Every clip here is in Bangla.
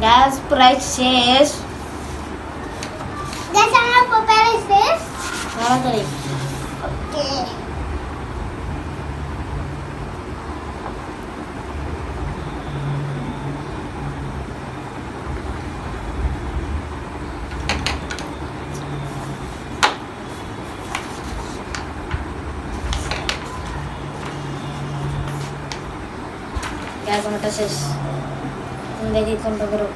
গ্যাস প্রায় শেষ গ্যাস আমার প্রপারে শেষ তাড়াতাড়ি ওকে গ্যাস আমারটা শেষ তুমি করো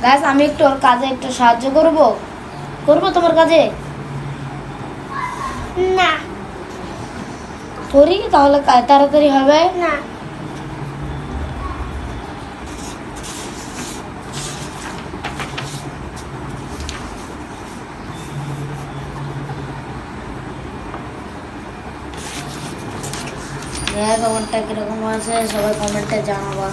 গ্যাস আমি একটু ওর কাজে একটু সাহায্য করব? করব তোমার কাজে? না। করি তাহলে তাড়াতাড়ি হবে? না। গ্যাস আমারটা কীরকম আছে সবাই কমেন্টে জানাবা।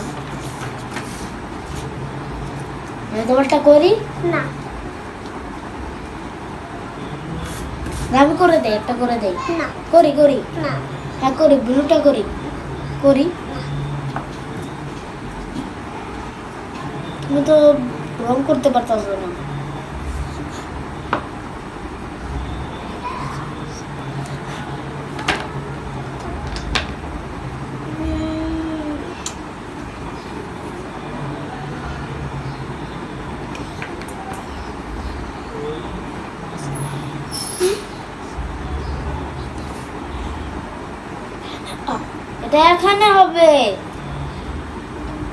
আমি তোমারটা করি? না। আমি করে দেয় একটা করে দেয় না। করি করি? না। হ্যাঁ করি ব্লুটা করি। করি? তুমি তো রং করতে পারতাছো না। এখানে হবে।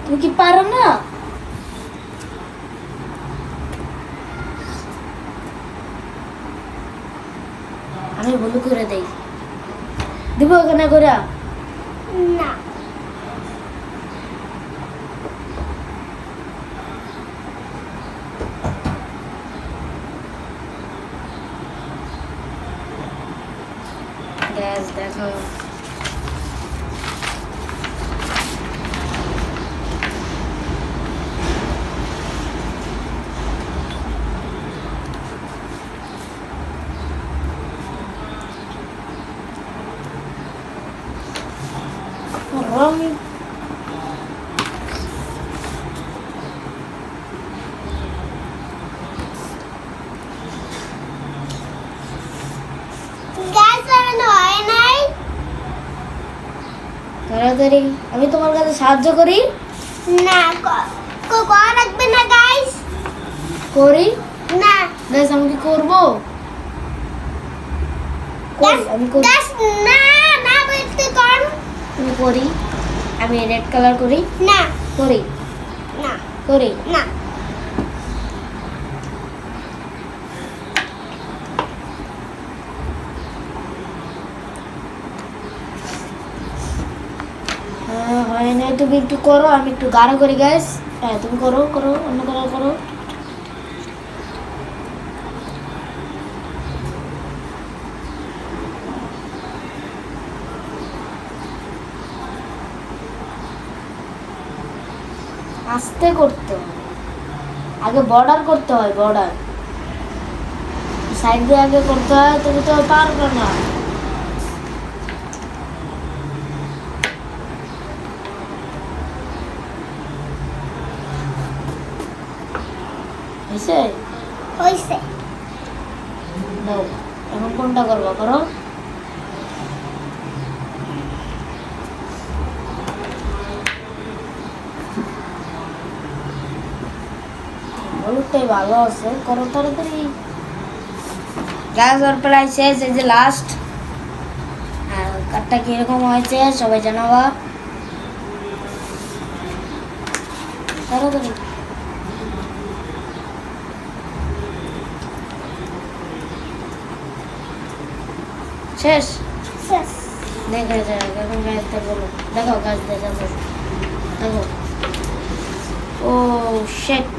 তুমি কি পারো না? আমি ভুল করে দেই। দিব এখানে করে না। গ্যাস দেখো। রং গ্যাস লাগানো হয় নাই তাড়াতাড়ি। আমি তোমার কাছে সাহায্য করি? না করা রাখবে না গাইস করি? না। গাইস আমি কি করব? আমি করি। না না বলতে কর। আমি করি। আমি রেড কালার করি। না। করি। না। করি। না হ্যাঁ, হয় নাই তুমি একটু করো, আমি একটু গাঢ় করি গ্যাস হ্যাঁ তুমি করো করো, অন্য কালার করো। আস্তে করতে আগে বর্ডার করতে হয় বর্ডার সাইড দিয়ে আগে করতে হয়, তুমি তো পারবে না। হয়েছে? দাও এখন কোনটা করব করো? হলুদটাই ভালো আছে করো তাড়াতাড়ি। আর প্রায় শেষ এই যে লাস্ট আর কাঠটা কীরকম হয়েছে সবাই জানাবা। তাড়াতাড়ি। শেষ শেষ দেখে যায় এখন গাছ দেখো দেখো গাছ দেখো দেখো ও শেট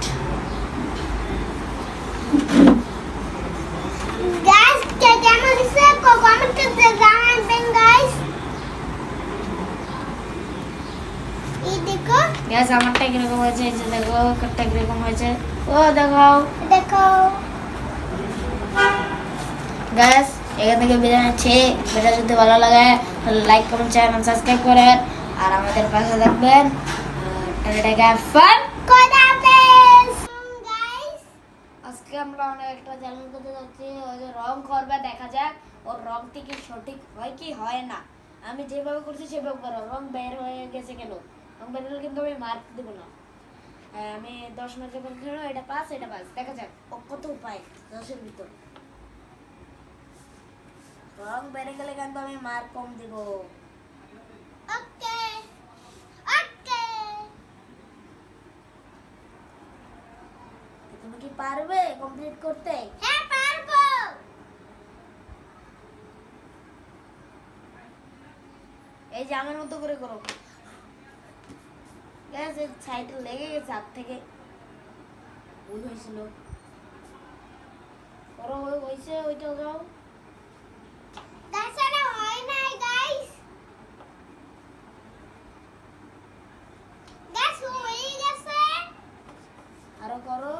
গাইস কে কেমন দিছে কমেন্টে জানাবেন গাইস এই দেখো গ্যাস আমারটা কীরকম হয়েছে এই যে দেখো কাঠটা কীরকম হয়েছে ও দেখাও দেখো গ্যাস এখান থেকে বিদায় নিচ্ছি। ভিডিও যদি ভালো লাগে লাইক কমেন্ট চ্যানেল সাবস্ক্রাইব করেন আর আমাদের পাশে থাকবেন গাইস আজকে আমরা অনেক একটা চ্যালেঞ্জ করতে যাচ্ছি। ওই যে রং করবে, দেখা যাক ওর রংটি কি সঠিক হয় কি হয় না। আমি যেভাবে করছি, সেভাবে করো। রং বের হয়ে গেছে কেন? রং বের হলে কিন্তু আমি মার্ক দেবো না। আমি দশ মার্কের পরীক্ষা হলো এটা পাস এটা পাস দেখা যাক ও কত উপায়, দশের ভিতর। রং বেড়ে গেলে কিন্তু আমি মার্ক কম দিব ওকে ওকে তুমি কি পারবে কমপ্লিট করতে হ্যাঁ পারব এই যে আমার মতো করে করো গেছে সাইডে লেগে গেছে হাত থেকে ভুল হয়েছিল করো হয়ে হয়েছে ওইটাও যাও তাছাড়া হয় নাই গাইস গাইস হয়ে গেছে আরও করো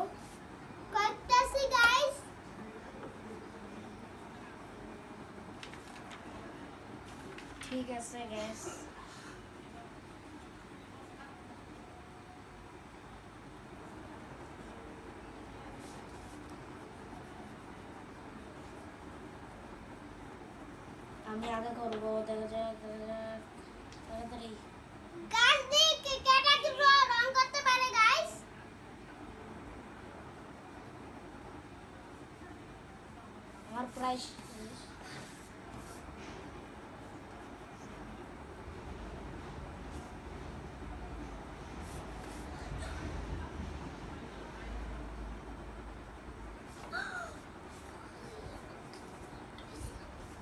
করতেছি গাইস ঠিক আছে গ্যাস আমি আগে করব দেখা যাক দেখা যাক তাড়াতাড়ি গাছ দিয়ে কে কেটা কি রং করতে পারে গাইস আমার প্রায় শেষ।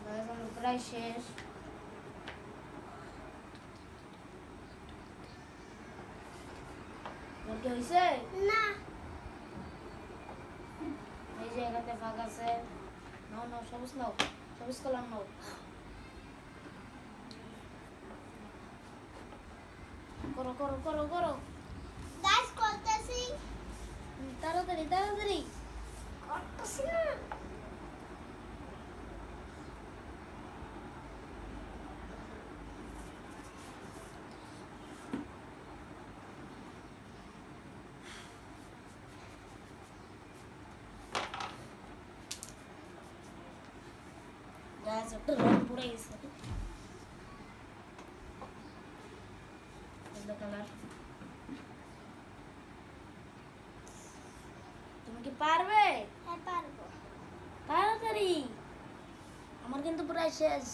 Guys, আমার প্রায় শেষ তোর কি হয়েছে না এই যে এখানে ফাঁক আছে নাও নাও সবুজ নাও সবুজ কলার নাও করো করো করো করো গাছ করতেছি হুম, তাড়াতাড়ি তাড়াতাড়ি করতেছি না গাছ একটা রং পড়ে গেছে কালার তুমি কি পারবে? হ্যাঁ পারব। তাড়াতাড়ি। আমার কিন্তু প্রায় শেষ।